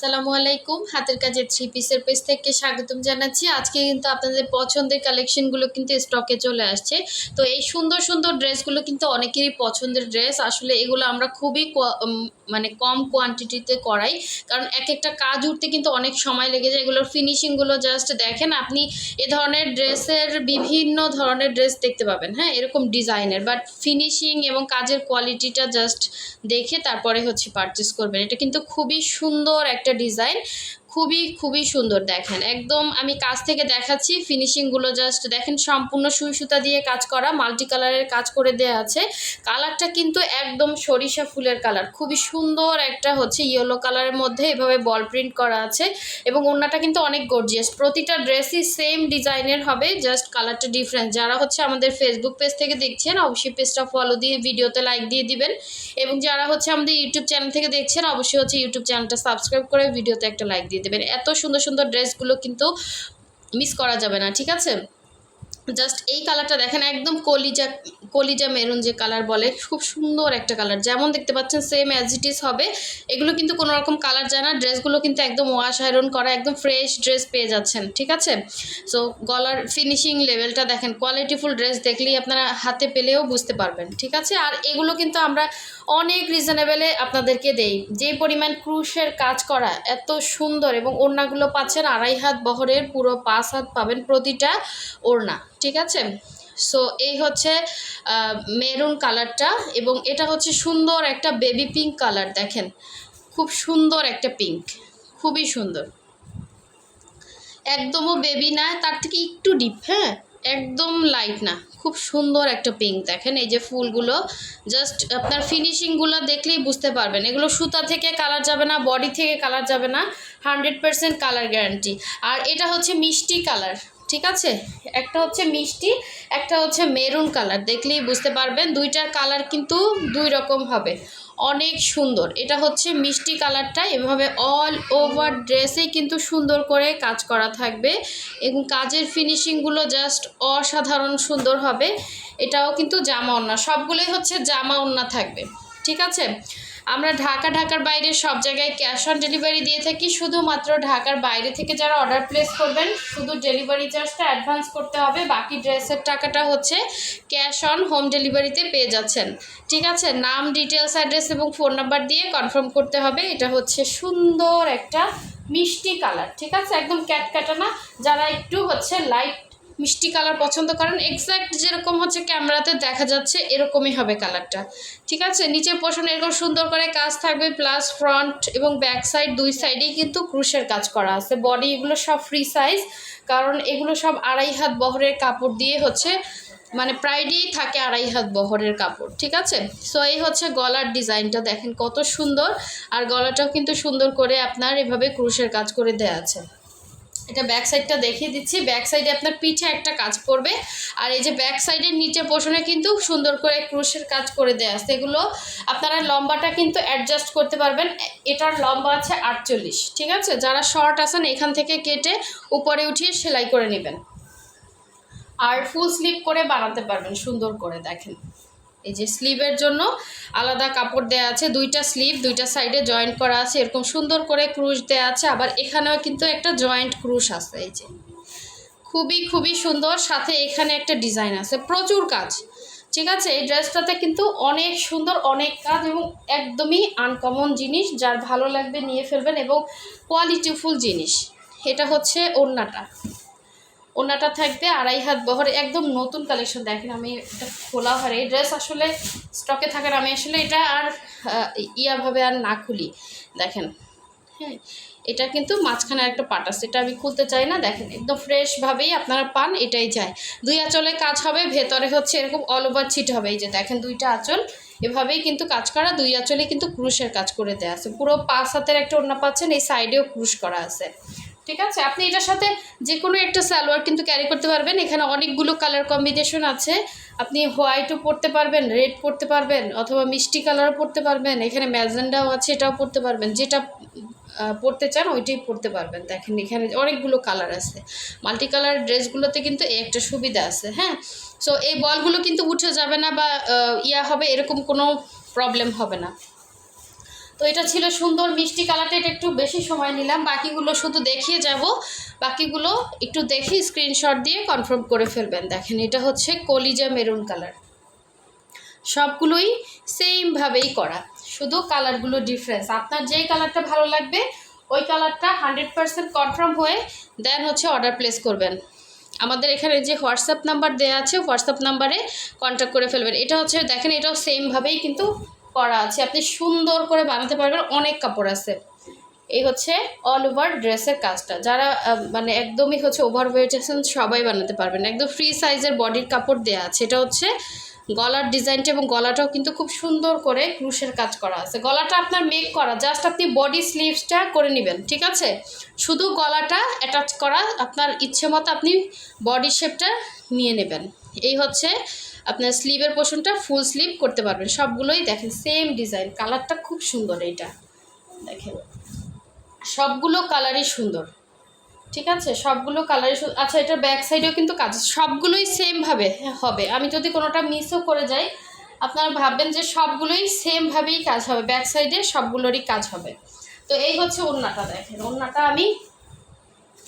আসসালামু আলাইকুম। হাতের কাজের থ্রি পিসের পেজ থেকে স্বাগতম জানাচ্ছি। আজকে কিন্তু আপনাদের পছন্দের কালেকশনগুলো কিন্তু স্টকে চলে আসছে। তো এই সুন্দর সুন্দর ড্রেসগুলো কিন্তু অনেকেরই পছন্দের ড্রেস আসলে এগুলো আমরা খুবই মানে কম কোয়ান্টিটিতে করাই। কারণ এক একটা কাজ উঠতে কিন্তু অনেক সময় লেগে যায়। এগুলোর ফিনিশিংগুলো জাস্ট দেখেন, আপনি এ ধরনের ড্রেসের বিভিন্ন ধরনের ড্রেস দেখতে পাবেন। হ্যাঁ এরকম ডিজাইনের। বাট ফিনিশিং এবং কাজের কোয়ালিটিটা জাস্ট দেখে তারপরে হচ্ছে পারচেস করবেন। এটা কিন্তু খুবই সুন্দর একটা ডিজাইন খুবই খুবই সুন্দর দেখেন। একদম আমি কাজ থেকে দেখাচ্ছি ফিনিশিংগুলো জাস্ট দেখেন, সম্পূর্ণ সুই সুতা দিয়ে কাজ করা মাল্টি কালারের কাজ করে দেওয়া আছে। কালারটা কিন্তু একদম সরিষা ফুলের কালার। খুবই সুন্দর একটা হচ্ছে ইয়েলো কালারের মধ্যে এভাবে বল প্রিন্ট করা আছে এবং ওড়নাটা কিন্তু অনেক গর্জিয়াস প্রতিটা ড্রেসই সেম ডিজাইনের হবে জাস্ট কালারটা ডিফারেন্ট যারা হচ্ছে আমাদের ফেসবুক পেজ থেকে দেখছেন, অবশ্যই পেজটা ফলো দিয়ে ভিডিওতে লাইক দিয়ে দিবেন। এবং যারা হচ্ছে আমাদের ইউটিউব চ্যানেল থেকে দেখছেন, অবশ্যই হচ্ছে ইউটিউব চ্যানেলটা সাবস্ক্রাইব করে ভিডিওতে একটা লাইক দিয়ে দেবেন এত সুন্দর সুন্দর ড্রেসগুলো কিন্তু মিস করা যাবে না ঠিক আছে? জাস্ট এই কালারটা দেখেন, একদম কলিজা কলিজা মেরুন যে কালার বলে, খুব সুন্দর একটা কালার যেমন দেখতে পাচ্ছেন সেম অ্যাজ ইট ইজ হবে। এগুলো কিন্তু কোনো রকম কালার যায় না। ড্রেসগুলো কিন্তু একদম ওয়াশ আয়রন করা, একদম ফ্রেশ ড্রেস পেয়ে যাচ্ছেন, ঠিক আছে? সো গলার ফিনিশিং লেভেলটা দেখেন কোয়ালিটিফুল ড্রেস দেখলেই আপনারা হাতে পেলেও বুঝতে পারবেন, ঠিক আছে? আর এগুলো কিন্তু আমরা অনেক রিজনেবেলে আপনাদেরকে দেই। যে পরিমাণ ক্রুশের কাজ করা এত সুন্দর এবং ওড়নাগুলো পাচ্ছেন, আড়াই হাত বহরের, পুরো পাঁচ হাত পাবেন প্রতিটা ওড়না। ঠিক আছে? সো এই হচ্ছে মেরুন কালারটা এবং এটা হচ্ছে সুন্দর একটা বেবি পিঙ্ক কালার দেখেন। খুব সুন্দর একটা পিঙ্ক খুবই সুন্দর। একদমও বেবি না, তার থেকে একটু ডিপ হ্যাঁ? একদম লাইট না, খুব সুন্দর একটা পিঙ্ক দেখেন এই যে ফুলগুলো। জাস্ট আপনার ফিনিশিংগুলো দেখলেই বুঝতে পারবেন। এগুলো সুতা থেকে কালার যাবে না বডি থেকে কালার যাবে না হান্ড্রেড পারসেন্ট কালার গ্যারান্টি আর এটা হচ্ছে মিষ্টি কালার ঠিক আছে? একটা হচ্ছে মিষ্টি, একটা হচ্ছে মেরুন কালার। দেখলেই বুঝতে পারবেন দুইটার কালার কিন্তু দুই রকম হবে। অনেক সুন্দর। এটা হচ্ছে মিষ্টি কালারটা। এভাবে অল ওভার ড্রেসেই কিন্তু সুন্দর করে কাজ করা থাকবে। এবং কাজের ফিনিশিংগুলো জাস্ট অসাধারণ সুন্দর হবে। এটাও কিন্তু জামা ওন্না সবগুলোই হচ্ছে জামা ওন্না থাকবে। ঠিক আছে? আমরা ঢাকা, ঢাকার বাইরে সব জায়গায় ক্যাশ অন ডেলিভারি দিয়ে থাকি। শুধুমাত্র ঢাকার বাইরে থেকে যারা অর্ডার প্লেস করবেন, শুধু ডেলিভারি চার্জটা অ্যাডভান্স করতে হবে। বাকি ড্রেসের টাকাটা হচ্ছে ক্যাশ অন হোম ডেলিভারিতে পেয়ে যাচ্ছেন। ঠিক আছে? নাম ডিটেলস অ্যাড্রেস এবং ফোন নাম্বার দিয়ে কনফার্ম করতে হবে। এটা হচ্ছে সুন্দর একটা মিষ্টি কালার ঠিক আছে? একদম ক্যাটকাটা না। যারা একটু হচ্ছে লাইট মিষ্টি কালার পছন্দ করেন। এক্স্যাক্ট যেরকম হচ্ছে ক্যামেরাতে দেখা যাচ্ছে, এরকমই হবে কালারটা। ঠিক আছে? নিচের পোষণ এরকম সুন্দর করে কাজ থাকবে প্লাস ফ্রন্ট এবং ব্যাক সাইড দুই সাইডেই কিন্তু ক্রুশের কাজ করা আছে। বডি এগুলো সব ফ্রি সাইজ কারণ এগুলো সব আড়াই হাত বহরের কাপড় দিয়ে হচ্ছে মানে প্রাইডেই থাকে আড়াই হাত বহরের কাপড়। ঠিক আছে? সো এই হচ্ছে গলার ডিজাইনটা। দেখেন কত সুন্দর। আর গলাটাও কিন্তু সুন্দর করে আপনার এভাবে ক্রুশের কাজ করে দেওয়া আছে। এটা ব্যাক সাইডটা দেখিয়ে দিচ্ছি। ব্যাক সাইডে আপনার পিঠে একটা কাজ পড়বে। আর এই যে ব্যাক সাইডের নিচে পোষণে কিন্তু সুন্দর করে ক্রুশের কাজ করে দেওয়া আছে। এগুলো আপনারা লম্বাটা কিন্তু অ্যাডজাস্ট করতে পারবেন। এটার লম্বা আছে আটচল্লিশ। ঠিক আছে? যারা শর্ট আছেন, এখান থেকে কেটে উপরে উঠিয়ে সেলাই করে নেবেন। আর ফুল স্লিপ করে বানাতে পারবেন, সুন্দর করে দেখেন। এই যে স্লিভের জন্য আলাদা কাপড় দেওয়া আছে, দুইটা স্লিভ, দুইটা সাইডে জয়েন্ট করা আছে, এরকম সুন্দর করে ক্রুশ দেওয়া আছে, আবার এখানেও কিন্তু একটা জয়েন্ট ক্রুশ আছে, এই যে। খুবই খুবই সুন্দর, সাথে এখানে একটা ডিজাইন আছে, প্রচুর কাজ। ঠিক আছে, এই ড্রেসটাতে কিন্তু অনেক সুন্দর, অনেক কাজ এবং একদমই আনকমন জিনিস, যার ভালো লাগবে নিয়ে ফেলবেন এবং কোয়ালিটিফুল জিনিস। এটা হচ্ছে ওড়নাটা। ওনাটা থাকবে আড়াই হাত বহর, একদম নতুন কালেকশন দেখেন আমি এটা খোলা হয় এই ড্রেস আসলে স্টকে থাকার, আমি আসলে এটা আর ইয়াভাবে আর না খুলি। দেখেন হ্যাঁ এটা কিন্তু মাঝখানে একটা পাট আছে, এটা আমি খুলতে চাই না। দেখেন, একদম ফ্রেশভাবেই আপনারা পান, এটাই যায়। দুই আঁচলে কাজ হবে, ভেতরে হচ্ছে এরকম অল ওভার ছিট হবে। এই যে দেখেন, দুইটা আঁচল, এভাবেই কিন্তু কাজ করা, দুই আঁচলে কিন্তু ক্রুশের কাজ করে দেওয়া আছে। পুরো পাঁচ হাতের একটা ওড়না পাচ্ছেন, এই সাইডেও ক্রুশ করা আছে। ঠিক আছে? আপনি এটার সাথে যে কোনো একটা সালোয়ার কিন্তু ক্যারি করতে পারবেন। এখানে অনেকগুলো কালার কম্বিনেশন আছে। আপনি হোয়াইটও পরতে পারবেন রেড পরতে পারবেন, অথবা মিষ্টি কালারও পরতে পারবেন। এখানে ম্যাজেন্ডাও আছে, এটাও পরতে পারবেন। যেটা পরতে চান ওইটাই পরতে পারবেন। দেখেন এখানে অনেকগুলো কালার আছে। মাল্টি কালার ড্রেসগুলোতে কিন্তু একটা সুবিধা আছে হ্যাঁ? সো এই বলগুলো কিন্তু উঠে যাবে না বা ইয়া হবে, এরকম কোনো প্রবলেম হবে না। তো এটা ছিল সুন্দর মিষ্টি কালারটা, এটা একটু বেশি সময় নিলাম। বাকিগুলো শুধু দেখিয়ে যাব। বাকিগুলো একটু দেখে স্ক্রিনশট দিয়ে কনফার্ম করে ফেলবেন। দেখেন, এটা হচ্ছে কলিজা মেরুন কালার। সবগুলোই সেমভাবেই করা। শুধু কালারগুলো ডিফারেন্স আপনার যেই কালারটা ভালো লাগবে, ওই কালারটা হান্ড্রেড পারসেন্ট কনফার্ম হয়ে দেন হচ্ছে অর্ডার প্লেস করবেন। আমাদের এখানে যে হোয়াটসঅ্যাপ নাম্বার দেওয়া আছে হোয়াটসঅ্যাপ নাম্বারে কন্ট্যাক্ট করে ফেলবেন। এটা হচ্ছে, দেখেন, এটাও সেমভাবেই কিন্তু করা আছে। আপনি সুন্দর করে বানাতে পারবেন, অনেক কাপড় আছে। এই হচ্ছে অল ওভার ড্রেসের কাজটা। যারা মানে একদমই হচ্ছে ওভার ওয়েট সবাই বানাতে পারবেন। একদম ফ্রি সাইজের বডির কাপড় দেওয়া আছে। এটা হচ্ছে গলার ডিজাইনটা এবং গলাটাও কিন্তু খুব সুন্দর করে ক্রুশের কাজ করা আছে। গলাটা আপনার মেক করা জাস্ট আপনি বডি স্লিভসটা করে নেবেন, ঠিক আছে? শুধু গলাটা অ্যাটাচ করা, আপনার ইচ্ছে মতো আপনি বডি শেপটা নিয়ে নেবেন। এই হচ্ছে আপনার স্লিভের পোর্শনটা ফুল স্লিভ করতে পারবেন। সবগুলোই দেখেন সেম ডিজাইন কালারটা খুব সুন্দর এইটা দেখেন। সবগুলো কালারই সুন্দর। ঠিক আছে? সবগুলো কালারই সু- আচ্ছা এটার ব্যাক সাইডেও কিন্তু কাজ সবগুলোই সেমভাবে হবে। আমি যদি কোনোটা মিসও করে যাই, আপনারা ভাববেন যে সবগুলোই সেমভাবেই কাজ হবে। ব্যাক সাইডে সবগুলোরই কাজ হবে। তো এই হচ্ছে ওড়নাটা দেখেন। ওড়নাটা আমি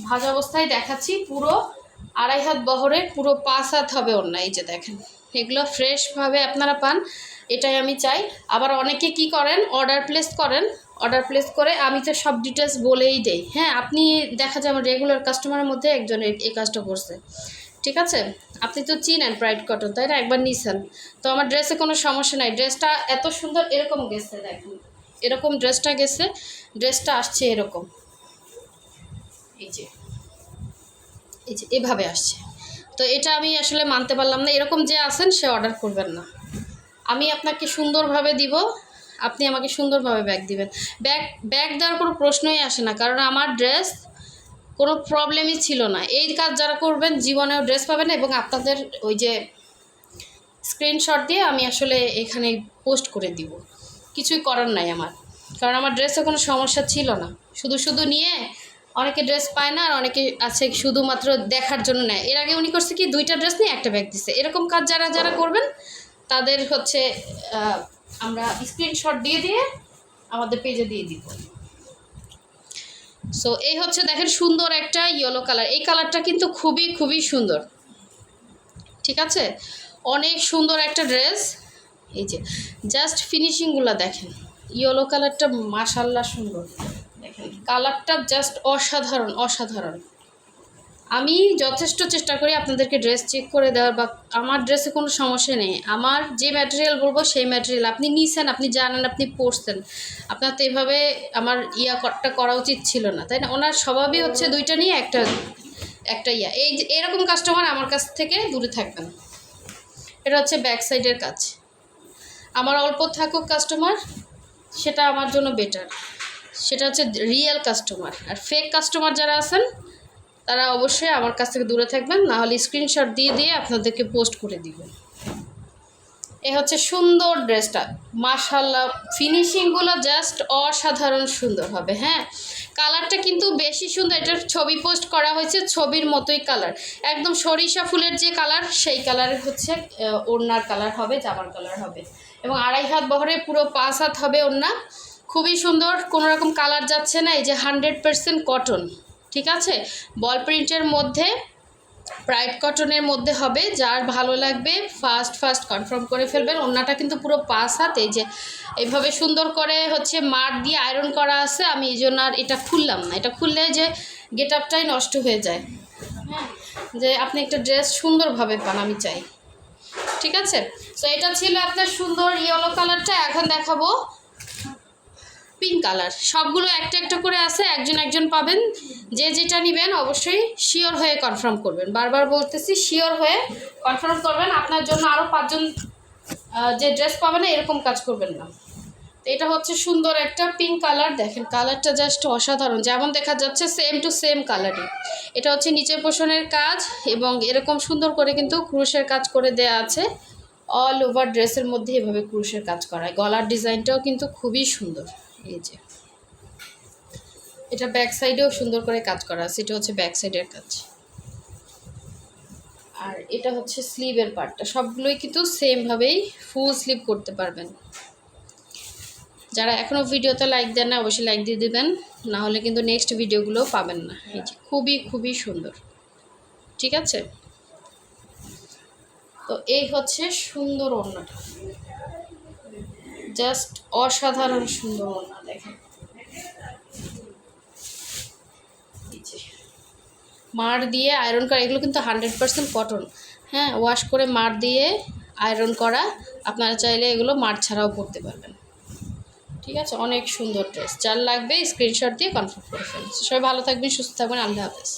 ভাজা অবস্থায় দেখাচ্ছি। পুরো আড়াই হাত বহরের পুরো পাঁচ হাত হবে ওড়না। এই যে দেখেন। এগুলো ফ্রেশভাবে আপনারা পান, এটাই আমি চাই। আবার অনেকে কি করেন অর্ডার প্লেস করেন অর্ডার প্লেস করে আমি তো সব ডিটেলস বলেই দেই। হ্যাঁ আপনি দেখা যায় আমার রেগুলার কাস্টমারের মধ্যে একজন এই কাজটা করছে। ঠিক আছে? আপনি তো চিনেন প্রাইড কটন তাই না? একবার নিছেন। তো আমার ড্রেসে কোনো সমস্যা নাই। ড্রেসটা এত সুন্দর, এরকম গেছে দেখুন। এরকম ড্রেসটা গেছে ড্রেসটা আসছে এরকম। এই যে এই যে, এভাবে আসছে। তো এটা আমি আসলে মানতে পারলাম না। এরকম যে আছেন, সে অর্ডার করবেন না। আমি আপনাকে সুন্দরভাবে দিব, আপনি আমাকে সুন্দরভাবে ব্যাগ দিবেন। ব্যাগ ব্যাগ দেওয়ার কোনো প্রশ্নই আসে না, কারণ আমার ড্রেস কোনো প্রবলেমই ছিল না। এই কাজ যারা করবেন, জীবনেও ড্রেস পাবেন এবং আপনাদের ওই যে স্ক্রিনশট দিয়ে আমি আসলে এখানে পোস্ট করে দিব। কিছুই করার নাই আমার। কারণ আমার ড্রেসে কোনো সমস্যা ছিল না। শুধু শুধু নিয়ে অনেকে ড্রেস পায় না, আর অনেকে আছে শুধুমাত্র দেখার জন্য নেয়। এর আগে উনি করছে কি, দুইটা ড্রেস নিয়ে একটা ব্যাগ দিচ্ছে এরকম কাজ যারা যারা করবেন, তাদের হচ্ছে আমরা স্ক্রিনশট দিয়ে দিয়ে আমাদের পেজে দিয়ে দিব। সো এই হচ্ছে দেখেন সুন্দর একটা ইয়েলো কালার এই কালারটা কিন্তু খুবই খুবই সুন্দর। ঠিক আছে? অনেক সুন্দর একটা ড্রেস এই যে জাস্ট ফিনিশিংগুলো দেখেন। ইয়েলো কালারটা মাশাল্লাহ সুন্দর। কালারটা জাস্ট অসাধারণ অসাধারণ। আমি যথেষ্ট চেষ্টা করি আপনাদেরকে ড্রেস চেক করে দেওয়ার বা আমার ড্রেসে কোনো সমস্যা নেই। আমার যে ম্যাটেরিয়াল বলব, সেই ম্যাটেরিয়াল আপনি নিছেন, আপনি জানেন, আপনি পড়ছেন আপনার তো এভাবে আমার ইয়া করটা করা উচিত ছিল না, তাই না? ওনার স্বভাবই হচ্ছে দুইটা নিয়ে একটা একটা ইয়া। এই এরকম কাস্টমার আমার কাছ থেকে দূরে থাকবেন। এটা হচ্ছে ব্যাক সাইডের কাজ। আমার অল্প থাকুক কাস্টমার সেটা আমার জন্য বেটার সেটা হচ্ছে রিয়েল কাস্টমার আর ফেক কাস্টমার যারা আছেন, তারা অবশ্যই আমার কাছ থেকে দূরে থাকবেন, না হলে স্ক্রিনশট দিয়ে দিয়ে আপনাদেরকে পোস্ট করে দিব এ হচ্ছে সুন্দর ড্রেসটা মাশাল্লাহ ফিনিশিংগুলো জাস্ট অসাধারণ সুন্দর হবে হ্যাঁ? কালারটা কিন্তু বেশি সুন্দর, এটার ছবি পোস্ট করা হয়েছে ছবির মতোই কালার একদম সরিষা ফুলের যে কালার সেই কালারের হচ্ছে ওড়নার কালার হবে, জামার কালার হবে। এবং আড়াই হাত বহরে পুরো পাঁচ হাত হবে ওড়না। খুবই সুন্দর, কোনো রকম কালার যাচ্ছে না, এই যে হান্ড্রেড পারসেন্ট কটন ঠিক আছে? বল প্রিন্টের মধ্যে প্রাইড কটনের মধ্যে হবে, যার ভালো লাগবে ফার্স্ট ফার্স্ট কনফার্ম করে ফেলবেন। ওড়নাটা কিন্তু পুরো পাঁচ হাত, এই যে এইভাবে সুন্দর করে হচ্ছে মার দিয়ে আয়রন করা আছে, আমি এই জন্য আর এটা খুললাম না। এটা খুললে যে গেট আপটাই নষ্ট হয়ে যায়। হ্যাঁ যে আপনি একটা ড্রেস সুন্দরভাবে পান, আমি চাই। ঠিক আছে? তো এটা ছিল আপনার সুন্দর ইয়েলো কালারটা এখন দেখাবো। পিঙ্ক কালার সবগুলো একটা একটা করে আছে, একজন একজন পাবেন। যে যেটা নেবেন অবশ্যই শিওর হয়ে কনফার্ম করবেন। বারবার বলতেছি শিওর হয়ে কনফার্ম করবেন। আপনার জন্য আরও পাঁচজন যে ড্রেস পাবে না, এরকম কাজ করবেন না। এটা হচ্ছে সুন্দর একটা পিঙ্ক কালার দেখেন কালারটা জাস্ট অসাধারণ। যেমন দেখা যাচ্ছে সেম টু সেম কালারই এটা হচ্ছে নিচের পোষণের কাজ এবং এরকম সুন্দর করে কিন্তু ক্রুশের কাজ করে দেয়া আছে। অল ওভার ড্রেসের মধ্যে এভাবে ক্রুশের কাজ করা গলার ডিজাইনটাও কিন্তু খুবই সুন্দর। এই যে। এটা ব্যাক সাইডেও সুন্দর করে কাজ করা আছে, এটা হচ্ছে ব্যাক সাইডের কাজ। আর এটা হচ্ছে স্লিভের পার্টটা সবগুলোই কিন্তু সেমভাবেই ফুল স্লিভ করতে পারবেন। যারা এখনও ভিডিওতে লাইক দেন না, অবশ্যই লাইক দিয়ে দেবেন। না হলে কিন্তু নেক্সট ভিডিওগুলো পাবেন না। এই যে, খুবই খুবই সুন্দর। ঠিক আছে? তো এই হচ্ছে সুন্দর ওড়নাটা। জাস্ট অসাধারণ সুন্দর ওড়না, দেখেন। মার দিয়ে আয়রন করা, এগুলো কিন্তু হান্ড্রেড পার্সেন্ট কটন হ্যাঁ ওয়াশ করে মার দিয়ে আয়রন করা, আপনারা চাইলে এগুলো মার ছাড়াও পরতে পারবেন। ঠিক আছে? অনেক সুন্দর ড্রেস যার লাগবে স্ক্রিনশট দিয়ে কনফার্ম করে ফেলুন। সবাই ভালো থাকবেন, সুস্থ থাকবেন। আল্লাহ হাফেজ।